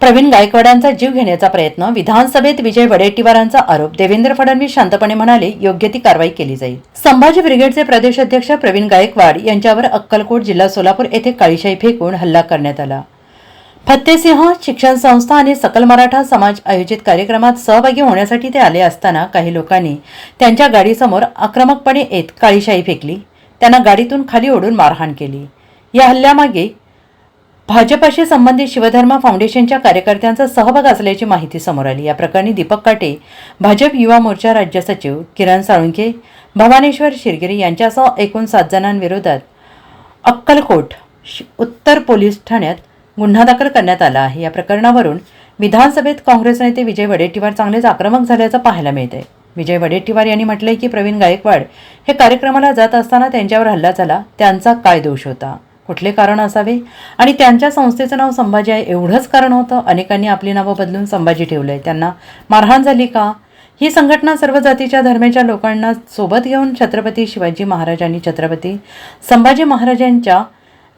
प्रवीण गायकवाडांचा जीव घेण्याचा प्रयत्न विधानसभेत विजय वडेट्टीवारांचा आरोप देवेंद्र फडणवीस शांतपणे म्हणाले योग्य ती कारवाई केली जाईल. संभाजी ब्रिगेडचे प्रदेश अध्यक्ष प्रवीण गायकवाड यांच्यावर अक्कलकोट जिल्हा सोलापूर येथे काळीशाही फेकून हल्ला करण्यात आला. फत्तेसिंह शिक्षण संस्था आणि सकल मराठा समाज आयोजित कार्यक्रमात सहभागी होण्यासाठी ते आले असताना काही लोकांनी त्यांच्या गाडीसमोर आक्रमकपणे येत काळीशाही फेकली. त्यांना गाडीतून खाली ओढून मारहाण केली. या हल्ल्यामागे भाजपाशी संबंधित शिवधर्म फाउंडेशनच्या कार्यकर्त्यांचा सहभाग असल्याची माहिती समोर आली. या प्रकरणी दीपक काटे भाजप युवा मोर्चा राज्य सचिव किरण साळुंखे भवानेश्वर शिरगिरे यांच्यासह एकूण सात जणांविरोधात अक्कलकोट उत्तर पोलीस ठाण्यात गुन्हा दाखल करण्यात आला आहे. या प्रकरणावरून विधानसभेत काँग्रेस नेते विजय वडेट्टीवार चांगलेच आक्रमक झाल्याचं पाहायला मिळतंय. विजय वडेट्टीवार यांनी म्हटलंय की प्रवीण गायकवाड हे कार्यक्रमाला जात असताना त्यांच्यावर हल्ला झाला त्यांचा काय दोष होता? कुठले कारण असावे? आणि त्यांच्या संस्थेचं नाव संभाजी आहे एवढंच कारण होतं. अनेकांनी आपली नावं बदलून संभाजी ठेवलं आहे त्यांना मारहाण झाली का? ही संघटना सर्व जातीच्या धर्माच्या लोकांना सोबत घेऊन छत्रपती शिवाजी महाराजांनी छत्रपती संभाजी महाराजांच्या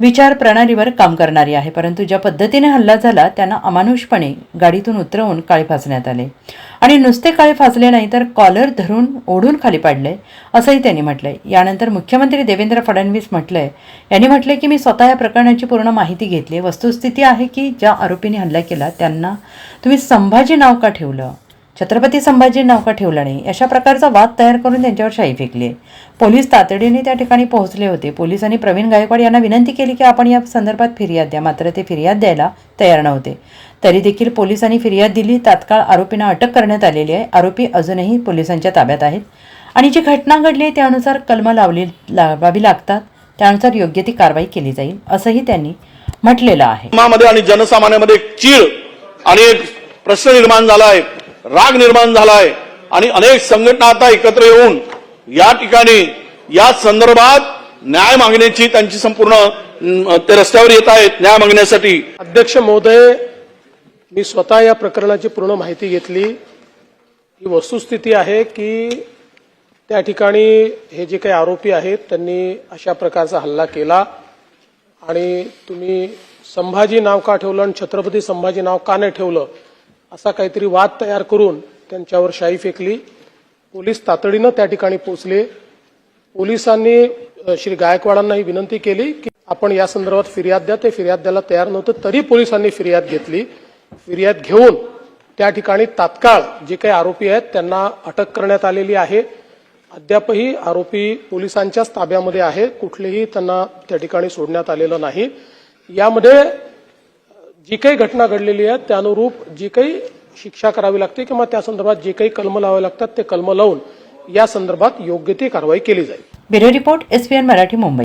विचार प्रणालीवर काम करणारी आहे. परंतु ज्या पद्धतीने हल्ला झाला त्यांना अमानुषपणे गाडीतून उतरवून काळे फासण्यात आले. आणि नुसते काळे फासले नाही तर कॉलर धरून ओढून खाली पाडले असंही त्यांनी म्हटलंय. यानंतर मुख्यमंत्री देवेंद्र फडणवीस म्हटलंय यांनी म्हटलंय की मी स्वतः या प्रकरणाची पूर्ण माहिती घेतली. वस्तुस्थिती आहे की ज्या आरोपींनी हल्ला केला त्यांना तुम्ही संभाजी नाव का ठेवलं? छत्रपती संभाजी नाव का ठेवलं नाही अशा प्रकारचा वाद तयार करून त्यांच्यावर शाई फेकली पोलीस तातडीने त्या ठिकाणी पोहोचले होते. पोलिसांनी प्रवीण गायकवाड यांना विनंती केली की आपण या संदर्भात फिर्याद द्या. मात्र ते फिर्याद द्यायला तयार नव्हते. तरी देखील पोलिसांनी फिर्याद दिली. तात्काळ आरोपींना अटक करण्यात आलेली आहे. आरोपी अजूनही पोलिसांच्या ताब्यात आहेत. आणि जी घटना घडली त्यानुसार कलमं लावली लावावी लागतात. त्यानुसार योग्य ती कारवाई केली जाईल असंही त्यांनी म्हटलेलं आहे. आणि जनसामान्यामध्ये एक चीड आणि एक प्रश्न निर्माण झाला आहे. राग निर्माण झाला आहे आणि अनेक संघटना आता एकत्र येऊन या ठिकाणी या संदर्भात न्याय मागण्याची त्यांची संपूर्ण ते रस्त्यावर येत आहेत न्याय मागण्यासाठी. अध्यक्ष महोदय मी स्वतः या प्रकरणाची पूर्ण माहिती घेतली. ही वस्तुस्थिती आहे की त्या ठिकाणी हे जे काही आरोपी आहेत त्यांनी अशा प्रकारचा हल्ला केला. आणि तुम्ही संभाजी नाव का ठेवलं आणि छत्रपती संभाजी नाव का नाही ठेवलं असा काहीतरी वाद तयार करून त्यांच्यावर शाई फेकली. पोलीस तातडीनं त्या ठिकाणी पोहोचले. पोलिसांनी श्री गायकवाडांना ही विनंती केली की आपण या संदर्भात फिर्याद द्या. ते फिर्याद द्यायला तयार नव्हतं तरी पोलिसांनी फिर्याद घेतली. फिर्याद घेऊन त्या ठिकाणी तात्काळ जे काही आरोपी आहेत त्यांना अटक करण्यात आलेली आहे. अद्यापही आरोपी पोलिसांच्याच ताब्यामध्ये आहे. कुठलेही त्यांना त्या ठिकाणी सोडण्यात आलेलं नाही. यामध्ये जी काही घटना घडलेली आहे त्यानुरूप जी काही शिक्षा करावी लागते किंवा त्या संदर्भात जे काही कलम लावावे लागतात ते कलम लावून या संदर्भात योग्य ती कारवाई केली जाईल. Bureau report SPN Marathi Mumbai.